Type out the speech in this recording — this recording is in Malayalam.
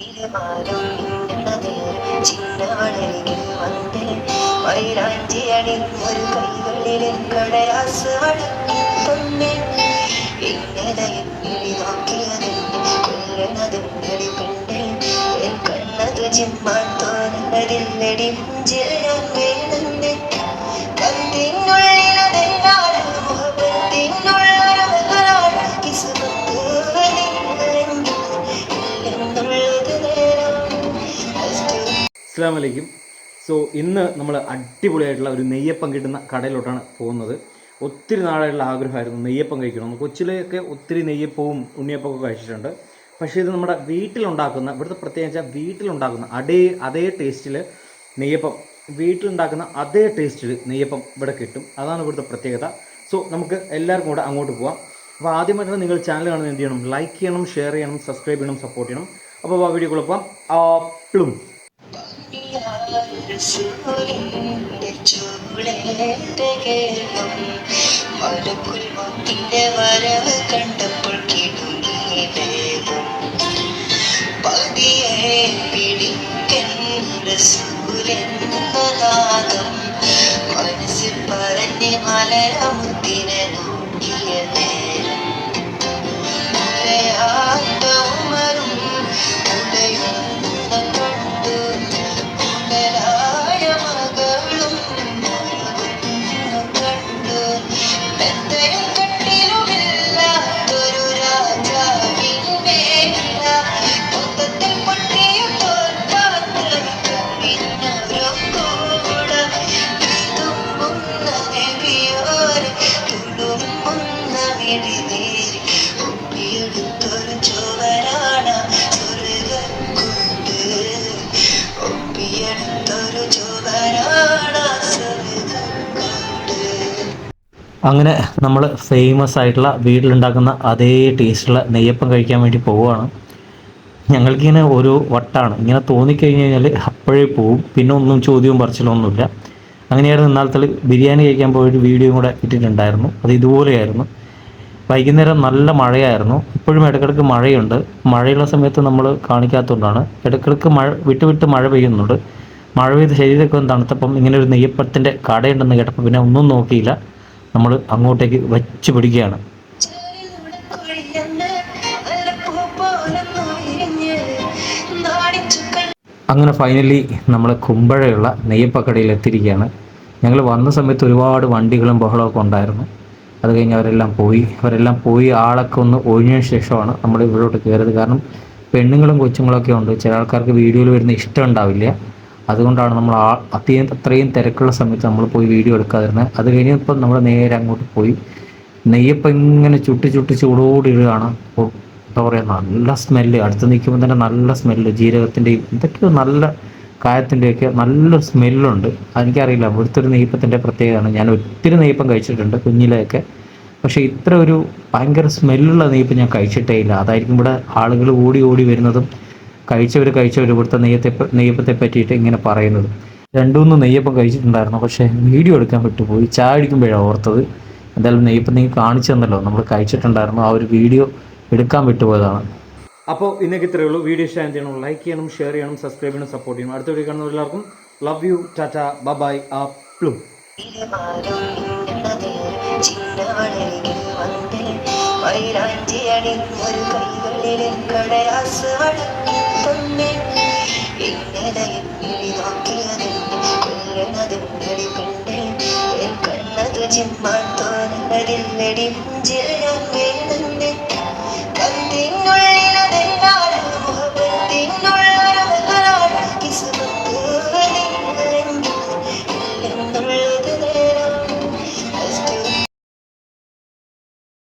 തിരുമാലും മിന്നുന്നത് ചിന്നവളരികിൽ വന്ന് മൈലാഞ്ചി അണിഞ്ഞൊരു കൈകളിലെ കടലാസ് വഴങ്ങി തന്നെ ഇന്നലെ എണ്ണി നോക്കിയത് കൊല്ലണതും കണ്ടേ എൻ കണ്ണതു ചിമ്മാൻ തോന്നുന്നതില്ലടി മുഞ്ചിൽ ഞാൻ വീഴുന്നുണ്ട് കത്തിനുള്ളിലതെന്നാണ് അസ്സാം വലൈക്കും സോ ഇന്ന് നമ്മൾ അടിപൊളിയായിട്ടുള്ള ഒരു നെയ്യപ്പം കിട്ടുന്ന കടയിലോട്ടാണ് പോകുന്നത്. ഒത്തിരി നാളായിട്ടുള്ള ആഗ്രഹമായിരുന്നു നെയ്യപ്പം കഴിക്കണം കൊച്ചിലെയൊക്കെ ഒത്തിരി നെയ്യപ്പവും ഉണ്ണിയപ്പമൊക്കെ കഴിച്ചിട്ടുണ്ട്. പക്ഷേ ഇത് നമ്മുടെ വീട്ടിലുണ്ടാക്കുന്ന ഇവിടുത്തെ പ്രത്യേകിച്ച് വീട്ടിലുണ്ടാക്കുന്ന അതേ അതേ ടേസ്റ്റിൽ നെയ്യപ്പം വീട്ടിലുണ്ടാക്കുന്ന അതേ ടേസ്റ്റിൽ നെയ്യപ്പം ഇവിടെ കിട്ടും. അതാണ് ഇവിടുത്തെ പ്രത്യേകത. സോ നമുക്ക് എല്ലാവർക്കും കൂടെ അങ്ങോട്ട് പോവാം. അപ്പോൾ ആദ്യമായിട്ടാണ് നിങ്ങൾ ചാനൽ കാണുന്നത് എന്ത് ചെയ്യണം? ലൈക്ക് ചെയ്യണം ഷെയർ ചെയ്യണം സബ്സ്ക്രൈബ് ചെയ്യണം സപ്പോർട്ട് ചെയ്യണം. അപ്പോൾ ആ വീഡിയോ കുഴപ്പം ആപ്പിളും മലക്കുൽമുത്തിന്റെ വരവ് കണ്ടപ്പോൾ കിടുങ്ങി വേഗം. പതിയെ പിടിക്കണ്ട സൂര്യനാദം മനസ്സിൽ പറഞ്ഞ് മലരമുത്തിനെ അങ്ങനെ നമ്മൾ ഫേമസ് ആയിട്ടുള്ള വീട്ടിലുണ്ടാക്കുന്ന അതേ ടേസ്റ്റുള്ള നെയ്യപ്പം കഴിക്കാൻ വേണ്ടി പോവുകയാണ്. ഞങ്ങൾക്കിങ്ങനെ ഒരു വട്ടാണ്. ഇങ്ങനെ തോന്നിക്കഴിഞ്ഞ് കഴിഞ്ഞാൽ അപ്പോഴേ പോവും. പിന്നെ ഒന്നും ചോദ്യവും പറച്ചിലൊന്നുമില്ല അങ്ങനെയായിരുന്നു ഇന്നാളത്തെ ബിരിയാണി കഴിക്കാൻ പോയൊരു വീഡിയോ കൂടെ ഇട്ടിട്ടുണ്ടായിരുന്നു. അത് ഇതുപോലെയായിരുന്നു. വൈകുന്നേരം നല്ല മഴയായിരുന്നു. ഇപ്പോഴും ഇടയ്ക്കിടയ്ക്ക് മഴയുണ്ട്. മഴയുള്ള സമയത്ത് നമ്മൾ കാണിക്കാത്തതുകൊണ്ടാണ്. ഇടയ്ക്കിടയ്ക്ക് മഴ വിട്ട് വിട്ട് മഴ പെയ്യുന്നുണ്ട്. മഴ പെയ്ത് ശരീരമൊക്കെ ഒന്ന് തണുത്തപ്പം ഇങ്ങനെ ഒരു നെയ്യപ്പത്തിന്റെ കടയുണ്ടെന്ന് കേട്ടപ്പോൾ പിന്നെ ഒന്നും നോക്കിയില്ല. നമ്മൾ അങ്ങോട്ടേക്ക് വച്ച് പിടിക്കുകയാണ്. അങ്ങനെ ഫൈനലി നമ്മൾ കുമ്പഴയുള്ള നെയ്യപ്പക്കടയിൽ എത്തിയിരിക്കുകയാണ്. ഞങ്ങൾ വന്ന സമയത്ത് ഒരുപാട് വണ്ടികളും ബഹളമൊക്കെ ഉണ്ടായിരുന്നു. അത് കഴിഞ്ഞ് അവരെല്ലാം പോയി. അവരെല്ലാം പോയി ആളൊക്കെ ഒന്ന് ഒഴിഞ്ഞതിന് ശേഷമാണ് നമ്മൾ ഇവിടോട്ട് കയറിയത്. കാരണം പെണ്ണുങ്ങളും കൊച്ചുങ്ങളൊക്കെ ഉണ്ട്. ചില ആൾക്കാർക്ക് വീഡിയോയിൽ വരുന്ന ഇഷ്ടം ഉണ്ടാവില്ല. അതുകൊണ്ടാണ് നമ്മൾ ആ അത്യം അത്രയും തിരക്കുള്ള സമയത്ത് നമ്മൾ പോയി വീഡിയോ എടുക്കാതിരുന്നത് അത് കഴിഞ്ഞപ്പോൾ നമ്മൾ നേരെ അങ്ങോട്ട് പോയി. നെയ്യപ്പം ഇങ്ങനെ ചുട്ടി ചുട്ടി ചൂടോടി ഇടുകയാണ്. എന്താ പറയുക നല്ല സ്മെല്ല് അടുത്ത് നിൽക്കുമ്പോൾ തന്നെ നല്ല സ്മെല്ല് ജീരകത്തിന്റെയും എന്തൊക്കെയോ നല്ല കായത്തിന്റെയൊക്കെ നല്ല സ്മെല്ലുണ്ട് അതെനിക്കറിയില്ല. ഇവിടുത്തെ ഒരു നെയ്യപ്പത്തിന്റെ പ്രത്യേകതയാണ്. ഞാൻ ഒത്തിരി നെയ്യപ്പം കഴിച്ചിട്ടുണ്ട് കുഞ്ഞിലെയൊക്കെ. പക്ഷേ ഇത്ര ഒരു ഭയങ്കര സ്മെല്ലുള്ള നെയ്യപ്പം ഞാൻ കഴിച്ചിട്ടേ ഇല്ല. അതായിരിക്കും ഇവിടെ ആളുകൾ ഓടി ഓടി വരുന്നതും കഴിച്ചവർ കഴിച്ചവർ ഇവിടുത്തെ നെയ്യത്തെ നെയ്യപ്പത്തെ പറ്റിയിട്ട് ഇങ്ങനെ പറയുന്നത്. രണ്ടുമൂന്ന് നെയ്യപ്പം കഴിച്ചിട്ടുണ്ടായിരുന്നു. പക്ഷേ വീഡിയോ എടുക്കാൻ വിട്ടുപോയി. ചായ അടിക്കുമ്പോഴാണ് ഓർത്തത്. എന്തായാലും നെയ്യപ്പം നിങ്ങൾ കാണിച്ചു തന്നല്ലോ. നമ്മൾ കഴിച്ചിട്ടുണ്ടായിരുന്നു. ആ ഒരു വീഡിയോ എടുക്കാൻ വിട്ടുപോയതാണ്. അപ്പോൾ ഇന്നേക്ക് ഇത്രയേ ഉള്ളൂ. വീഡിയോ ഇഷ്ടം ചെയ്യണം? ലൈക്ക് ചെയ്യണം ഷെയർ ചെയ്യണം സബ്സ്ക്രൈബ് ചെയ്യണം സപ്പോർട്ട് ചെയ്യണം. അടുത്ത വീഡിയോ കാണുന്ന എല്ലാവർക്കും ലവ് യു ടാറ്റ ബൈ ആ പ്ലൂ മൈലാഞ്ചിയണി ഒരു കൈകളിലെ കടലാസ് അടക്കി തന്നെ. ഇന്നലയും നോക്കിയതെന്നെ കണ്ടേ എൻ കണ്ണതു ചിമ്മാൻ തോന്നുന്നതില്ലടി മുഞ്ചിൽ ഞാൻ